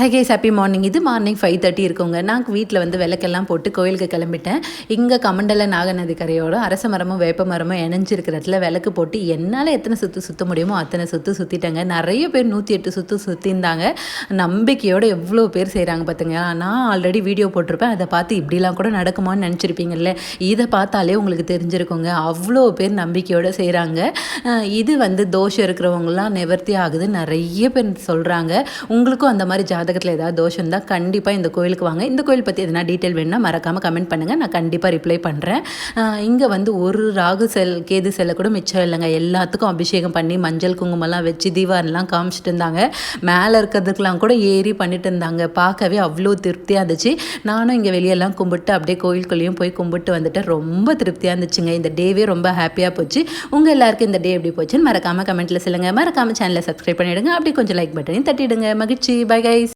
High happy morning இது morning five thirty இருக்குங்க. நான் வீட்டில் வந்து விளக்கெல்லாம் போட்டு கோயிலுக்கு கிளம்பிட்டேன். இங்கே கமண்டல நாகநதி கரையோட அரச மரமும் வேப்ப மரமும் இணைஞ்சிருக்கிற இடத்துல விளக்கு போட்டு என்னால் எத்தனை சுற்று சுற்ற முடியுமோ அத்தனை சுற்று சுற்றிட்டேங்க நிறைய பேர் நூற்றி எட்டு சுற்று சுற்றிருந்தாங்க நம்பிக்கையோடு எவ்வளோ பேர் செய்கிறாங்க பார்த்துங்க நான் ஆல்ரெடி வீடியோ போட்டிருப்பேன். அதை பார்த்து இப்படிலாம் கூட நடக்குமான்னு நினச்சிருப்பீங்கல்ல. இதை பார்த்தாலே உங்களுக்கு தெரிஞ்சிருக்குங்க. அவ்வளோ பேர் நம்பிக்கையோடு செய்கிறாங்க இது வந்து தோஷம் இருக்கிறவங்களாம் நிவர்த்தி ஆகுது நிறைய பேர் சொல்கிறாங்க உங்களுக்கும் அந்த மாதிரி ஜாதகம் ஜாதகத்தில் ஏதாவது தோஷம் இருந்தால் கண்டிப்பாக இந்த கோயிலுக்கு வாங்க. இந்த கோயில் பற்றி எதனா டீட்டெயில் வேணுன்னா மறக்காமல் கமெண்ட் பண்ணுங்கள் நான் கண்டிப்பாக ரிப்ளை பண்ணுறேன் இங்கே வந்து ஒரு ராகு செல் கேது செல்ல கூட மிச்சம் இல்லைங்க. எல்லாத்துக்கும் அபிஷேகம் பண்ணி மஞ்சள் குங்குமம்லாம் வச்சு தீபாவளிலாம் காமிச்சிட்டு இருந்தாங்க. மேலே இருக்கிறதுக்கெலாம் கூட ஏறி பண்ணிட்டு இருந்தாங்க. பார்க்கவே அவ்வளோ திருப்தியாக இருந்துச்சு. நானும் இங்கே வெளியெல்லாம் கும்பிட்டு அப்படியே கோயிலுக்குள்ளேயும் போய் கும்பிட்டு வந்துட்டு ரொம்ப திருப்தியாக இருந்துச்சுங்க. இந்த டேவே ரொம்ப ஹாப்பியாக போச்சு. உங்கள் எல்லாருக்கும் இந்த டே எப்படி போச்சுன்னு மறக்காமல் கமெண்ட்டில் சொல்லுங்கள் மறக்காமல் சேனலை சப்ஸ்கிரைப் பண்ணிவிடுங்க அப்படி கொஞ்சம் லைக் பட்டனையும் தட்டிடுங்க. மகிழ்ச்சி. Bye guys